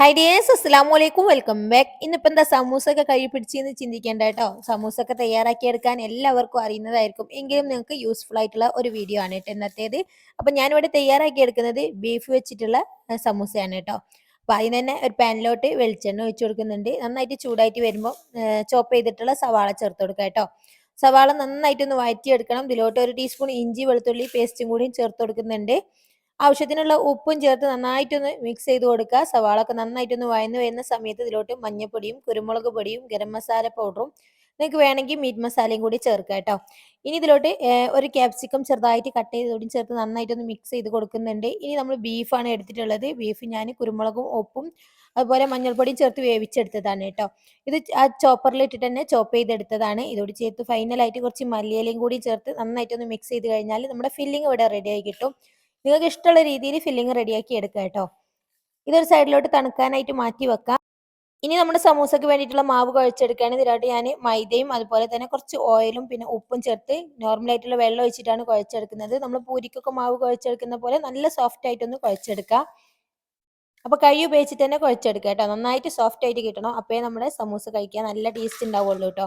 Hi dears അസ്സാം വലൈക്കും welcome back ഇന്നിപ്പോൾ എന്താ സമൂസ ഒക്കെ കഴി പിടിച്ചെന്ന് ചിന്തിക്കേണ്ട കേട്ടോ. സമൂസ ഒക്കെ തയ്യാറാക്കിയെടുക്കാൻ എല്ലാവർക്കും അറിയുന്നതായിരിക്കും. എങ്കിലും നിങ്ങൾക്ക് യൂസ്ഫുൾ ആയിട്ടുള്ള ഒരു വീഡിയോ ആണ് കേട്ടോ ഇന്നത്തേത്. അപ്പം ഞാനിവിടെ തയ്യാറാക്കിയെടുക്കുന്നത് ബീഫ് വെച്ചിട്ടുള്ള സമൂസയാണ് കേട്ടോ. അപ്പോൾ അതിന് തന്നെ ഒരു പാനിലോട്ട് വെളിച്ചെണ്ണ ഒഴിച്ചു കൊടുക്കുന്നുണ്ട്. നന്നായിട്ട് ചൂടായിട്ട് വരുമ്പോൾ ചോപ്പ് ചെയ്തിട്ടുള്ള സവാള ചേർത്ത് കൊടുക്കുക കേട്ടോ. സവാള നന്നായിട്ടൊന്ന് വഴറ്റിയെടുക്കണം. ഇതിലോട്ട് ഒരു ടീസ്പൂൺ ഇഞ്ചി വെളുത്തുള്ളി പേസ്റ്റും കൂടിയും ചേർത്ത് കൊടുക്കുന്നുണ്ട്. ആവശ്യത്തിനുള്ള ഉപ്പും ചേർത്ത് നന്നായിട്ടൊന്ന് മിക്സ് ചെയ്ത് കൊടുക്കുക. സവാള ഒക്കെ നന്നായിട്ടൊന്ന് വഴന്നു വരുന്ന സമയത്ത് ഇതിലോട്ട് മഞ്ഞപ്പൊടിയും കുരുമുളക് പൊടിയും ഗരം മസാല പൗഡറും നിങ്ങൾക്ക് വേണമെങ്കിൽ മീറ്റ് മസാലയും കൂടി ചേർക്കുക കേട്ടോ. ഇനി ഇതിലോട്ട് ഒരു ക്യാപ്സിക്കം ചെറുതായിട്ട് കട്ട് ചെയ്ത് ചെയ്തോടും ചേർത്ത് നന്നായിട്ടൊന്ന് മിക്സ് ചെയ്ത് കൊടുക്കുന്നുണ്ട്. ഇനി നമ്മൾ ബീഫാണ് എടുത്തിട്ടുള്ളത്. ബീഫ് ഞാൻ കുരുമുളകും ഉപ്പും അതുപോലെ മഞ്ഞൾപ്പൊടിയും ചേർത്ത് വേവിച്ചെടുത്തതാണ് കേട്ടോ. ഇത് ആ ചോപ്പറിൽ ഇട്ടിട്ട് തന്നെ ചോപ്പ് ചെയ്തെടുത്തതാണ്. ഇതോട് ചേർത്ത് ഫൈനലായിട്ട് കുറച്ച് മല്ലിയിലയും കൂടി ചേർത്ത് നന്നായിട്ടൊന്ന് മിക്സ് ചെയ്ത് കഴിഞ്ഞാൽ നമ്മുടെ ഫില്ലിംഗ് ഇവിടെ റെഡി ആയി കിട്ടും. നിങ്ങൾക്ക് ഇഷ്ടമുള്ള രീതിയിൽ ഫില്ലിങ് റെഡിയാക്കി എടുക്കുക കേട്ടോ. ഇതൊരു സൈഡിലോട്ട് തണുക്കാനായിട്ട് മാറ്റി വെക്കാം. ഇനി നമ്മുടെ സമൂസക്ക് വേണ്ടിയിട്ടുള്ള മാവ് കുഴച്ചെടുക്കുകയാണ്. ഇതിലോട്ട് ഞാൻ മൈദയും അതുപോലെ തന്നെ കുറച്ച് ഓയിലും പിന്നെ ഉപ്പും ചേർത്ത് നോർമലായിട്ടുള്ള വെള്ളം ഒഴിച്ചിട്ടാണ് കുഴച്ചെടുക്കുന്നത്. നമ്മൾ പൂരിക്കൊക്കെ മാവ് കുഴച്ചെടുക്കുന്ന പോലെ നല്ല സോഫ്റ്റ് ആയിട്ടൊന്ന് കുഴച്ചെടുക്കുക. അപ്പോൾ കൈ ഉപയോഗിച്ചിട്ട് തന്നെ കുഴച്ചെടുക്കുക കേട്ടോ. നന്നായിട്ട് സോഫ്റ്റ് ആയിട്ട് കിട്ടണം. അപ്പോഴേ നമ്മുടെ സമൂസ കഴിക്കാൻ നല്ല ടേസ്റ്റ് ഉണ്ടാവുള്ളൂ കേട്ടോ.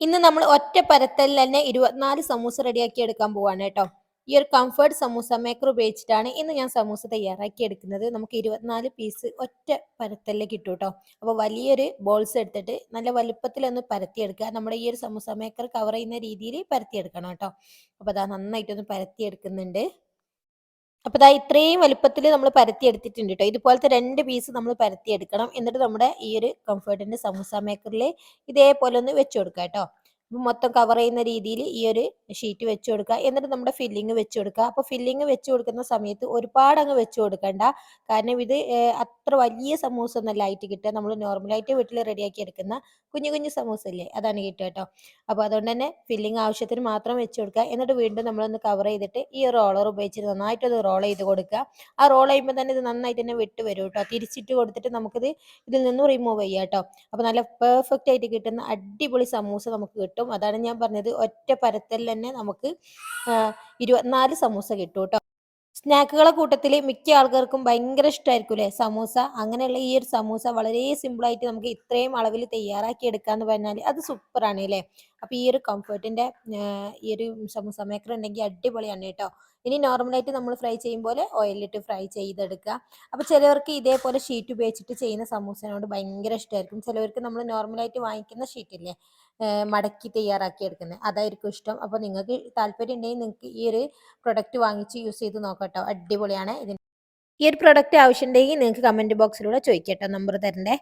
ഇന്ന് നമ്മൾ ഒറ്റ പരത്തലിൽ തന്നെ ഇരുപത്തിനാല് സമൂസ റെഡിയാക്കി എടുക്കാൻ പോവാണ് കേട്ടോ. ഈ ഒരു കംഫർട്ട് സമൂസ മേക്കർ ഉപയോഗിച്ചിട്ടാണ് ഇന്ന് ഞാൻ സമൂസ തയ്യാറാക്കി എടുക്കുന്നത്. നമുക്ക് ഇരുപത്തിനാല് പീസ് ഒറ്റ പരത്തല്ലേ കിട്ടും കേട്ടോ അപ്പോൾ വലിയൊരു ബോൾസ് എടുത്തിട്ട് നല്ല വലുപ്പത്തിലൊന്ന് പരത്തിയെടുക്കുക. നമ്മുടെ ഈ ഒരു സമൂസ മേക്കർ കവർ ചെയ്യുന്ന രീതിയിൽ പരത്തിയെടുക്കണം കേട്ടോ അപ്പോൾ അതാ നന്നായിട്ടൊന്ന് പരത്തിയെടുക്കുന്നുണ്ട്. അപ്പോൾ ഇതാ ഇത്രയും വലുപ്പത്തിൽ നമ്മൾ പരത്തി എടുത്തിട്ടുണ്ട് കേട്ടോ ഇതുപോലത്തെ രണ്ട് പീസ് നമ്മൾ പരത്തി എടുക്കണം എന്നിട്ട് നമ്മുടെ ഈ ഒരു കംഫർട്ടിന്റെ സമൂസ മേക്കറിൽ ഇതേപോലെ ഒന്ന് വെച്ച് കൊടുക്കുക കേട്ടോ മൊത്തം കവർ ചെയ്യുന്ന രീതിയിൽ ഈ ഒരു ഷീറ്റ് വെച്ച് കൊടുക്കുക എന്നിട്ട് നമ്മുടെ ഫില്ലിങ് വെച്ച് കൊടുക്കുക അപ്പോൾ ഫില്ലിങ് വെച്ച് കൊടുക്കുന്ന സമയത്ത് ഒരുപാട് അങ്ങ് വെച്ച് കൊടുക്കണ്ട. കാരണം ഇത് അത്ര വലിയ സമൂസ ഒന്നല്ല ആയിട്ട് കിട്ടുക. നമ്മൾ നോർമലായിട്ട് വീട്ടിൽ റെഡിയാക്കി എടുക്കുന്ന കുഞ്ഞു കുഞ്ഞു സമൂസ ഇല്ലേ? അതാണ് കിട്ടുക കേട്ടോ. അപ്പോൾ അതുകൊണ്ട് തന്നെ ഫില്ലിങ് ആവശ്യത്തിന് മാത്രം വെച്ച് കൊടുക്കുക എന്നിട്ട് വീണ്ടും നമ്മളൊന്ന് കവർ ചെയ്തിട്ട് ഈ റോളർ ഉപയോഗിച്ച് നന്നായിട്ട് നന്നായിട്ടൊന്ന് റോൾ ചെയ്ത് കൊടുക്കുക ആ റോൾ ചെയ്യുമ്പോൾ തന്നെ ഇത് നന്നായിട്ട് തന്നെ വിട്ട് വരും കേട്ടോ. തിരിച്ചിട്ട് കൊടുത്തിട്ട് നമുക്കിത് ഇതിൽ നിന്നും റിമൂവ് ചെയ്യാം കേട്ടോ. അപ്പോൾ നല്ല പെർഫെക്റ്റ് ആയിട്ട് കിട്ടുന്ന അടിപൊളി സമൂസ നമുക്ക് കിട്ടും. കിട്ടും. അതാണ് ഞാൻ പറഞ്ഞത്. ഒറ്റ പരത്തിൽ തന്നെ നമുക്ക് ഇരുപത്തിനാല് സമൂസ കിട്ടും കേട്ടോ സ്നാക്കുകളെ കൂട്ടത്തിൽ മിക്ക ആൾക്കാർക്കും ഭയങ്കര ഇഷ്ടമായിരിക്കും അല്ലേ സമൂസ. അങ്ങനെയുള്ള ഈ ഒരു സമൂസ വളരെ സിമ്പിളായിട്ട് നമുക്ക് ഇത്രയും അളവിൽ തയ്യാറാക്കി എടുക്കാന്ന് പറഞ്ഞാൽ അത് സൂപ്പറാണ് അല്ലേ അപ്പോൾ ഈ ഒരു കംഫർട്ടിന്റെ ഈ ഒരു സമൂസ മേക്കർ ഉണ്ടെങ്കിൽ അടിപൊളിയാണ് കേട്ടോ ഇനി നോർമലായിട്ട് നമ്മൾ ഫ്രൈ ചെയ്യും പോലെ ഓയിലിട്ട് ഫ്രൈ ചെയ്തെടുക്കുക. അപ്പോൾ ചിലവർക്ക് ഇതേപോലെ ഷീറ്റ് ഉപയോഗിച്ചിട്ട് ചെയ്യുന്ന സമൂസനോട് ഭയങ്കര ഇഷ്ടമായിരിക്കും ചിലവർക്ക് നമ്മൾ നോർമലായിട്ട് വാങ്ങിക്കുന്ന ഷീറ്റില്ലേ മടക്കി തയ്യാറാക്കി എടുക്കുന്നത് അതായിരിക്കും ഇഷ്ടം. അപ്പോൾ നിങ്ങൾക്ക് താല്പര്യം ഉണ്ടെങ്കിൽ നിങ്ങൾക്ക് ഈ ഒരു പ്രൊഡക്റ്റ് വാങ്ങിച്ച് യൂസ് ചെയ്ത് നോക്കട്ടോ. അടിപൊളിയാണ്. ഇതിന് ഈ ഒരു പ്രൊഡക്റ്റ് ആവശ്യമുണ്ടെങ്കിൽ നിങ്ങൾക്ക് കമന്റ് ബോക്സിലൂടെ ചോദിക്കട്ടോ. നമ്പർ തരണ്ടേ?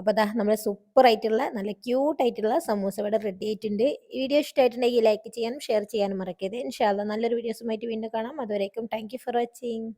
അപ്പോൾ അതാ നമ്മൾ സൂപ്പർ ആയിട്ടുള്ള നല്ല ക്യൂട്ട് ആയിട്ടുള്ള സമൂസ ഇവിടെ റെഡി ആയിട്ടുണ്ട്. ഈ വീഡിയോ ഇഷ്ടമായിട്ടുണ്ടെങ്കിൽ ലൈക്ക് ചെയ്യാനും ഷെയർ ചെയ്യാനും മറക്കരുത്. ഇൻഷാല്ല നല്ലൊരു വീഡിയോസുമായിട്ട് വീണ്ടും കാണാം. അതുവരേക്കും താങ്ക് ഫോർ വാച്ചിങ്